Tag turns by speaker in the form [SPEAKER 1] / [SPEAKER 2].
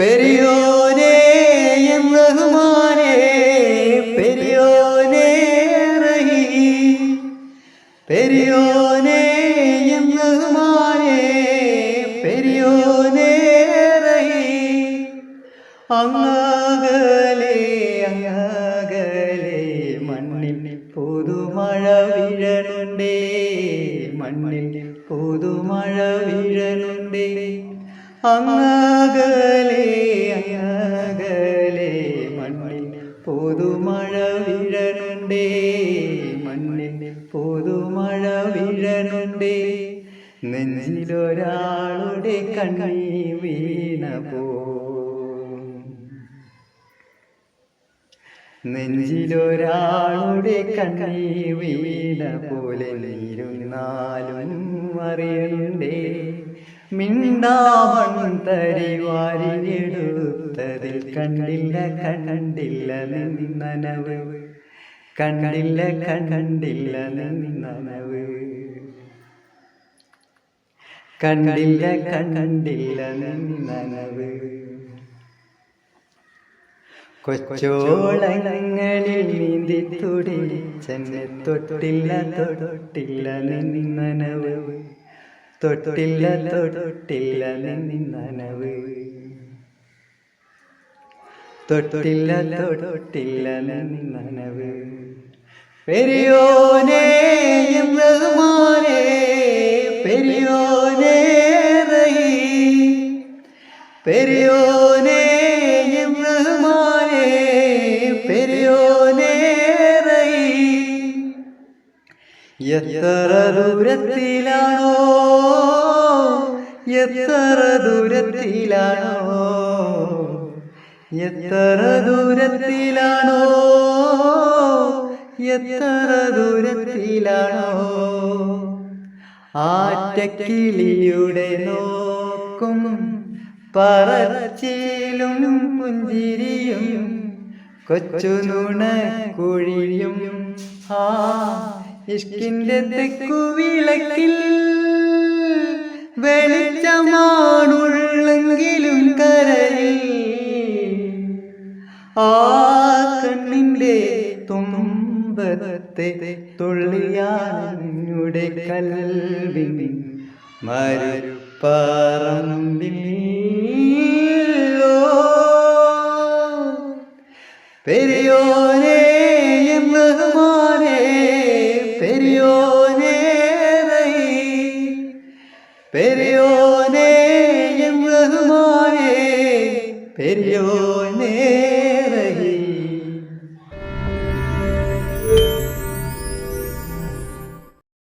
[SPEAKER 1] പെരിയോനേ M റഹ്മാനേ പെരിയോനേ പെരിയോനേ M റഹ്മാനേ പെരിയോനേ അങ്ങകലെ അങ്ങകലെ മണ്ണിൽ പുതുമഴ വീഴണുണ്ടേ മണ്ണിൽ പുതുമഴ വീഴണുണ്ടേ. അങ്ങകലെ മണ്ണിൽ പൊതുമഴ വിഴനുണ്ടേ മണ്ണിൽ പൊതുമഴ വിഴനുണ്ടേ നെഞ്ചിലൊരാളുടെ കണ്ണീ വീണ പോ നെഞ്ചിലൊരാളുടെ കണ്ണി വീണ പോലെ നീരുന്നാലും അറിയണ്ടേ മിണ്ടാവൺ തരി വാരിയെടുത്തതിൽ കണ്ടില്ല കണ്ടില്ല നിന്നനവ്. കണ്ടില്ല കണ്ടില്ല നിന്നനവ്. കണ്ടില്ല കണ്ടില്ല നിന്നനവ്. കൊച്ചോളങ്ങളിൽ നീന്തി തുടിച്ചെന്നെ തൊട്ടില്ല തൊട്ടില്ല നിന്നനവ്. തൊട്ടില്ല തൊട്ടില്ല നിന്നനവ്. തൊട്ടില്ല തൊട്ടില്ല നനവ് പെരിയോനേ എം റഹ്മാനേ പെരിയോനേ റഹീം. എത്ര ദൂരത്തിലാണോ? എത്ര ദൂരത്തിലാണോ? എത്ര ദൂരത്തിലാണോ? എത്ര ദൂരത്തിലാണോ? ആറ്റക്കിളിയുടെ നോക്കും പറച്ചിലും പുഞ്ചിരിയും കൊച്ചു നുണ കുഴിയും. ആ ഇഷ്കിന്റെ വെളിച്ചമാണുള്ളെങ്കിലും കരയിൽ ആ കണ്ണിന്റെ തുമ്പത്തെ തുള്ളിയാടെ കൽവിൻ മരുപ്പറമ്പിൽ പെരിയോനേ പെരിയോനേ എം റഹ്മാനേ പെരിയോനേ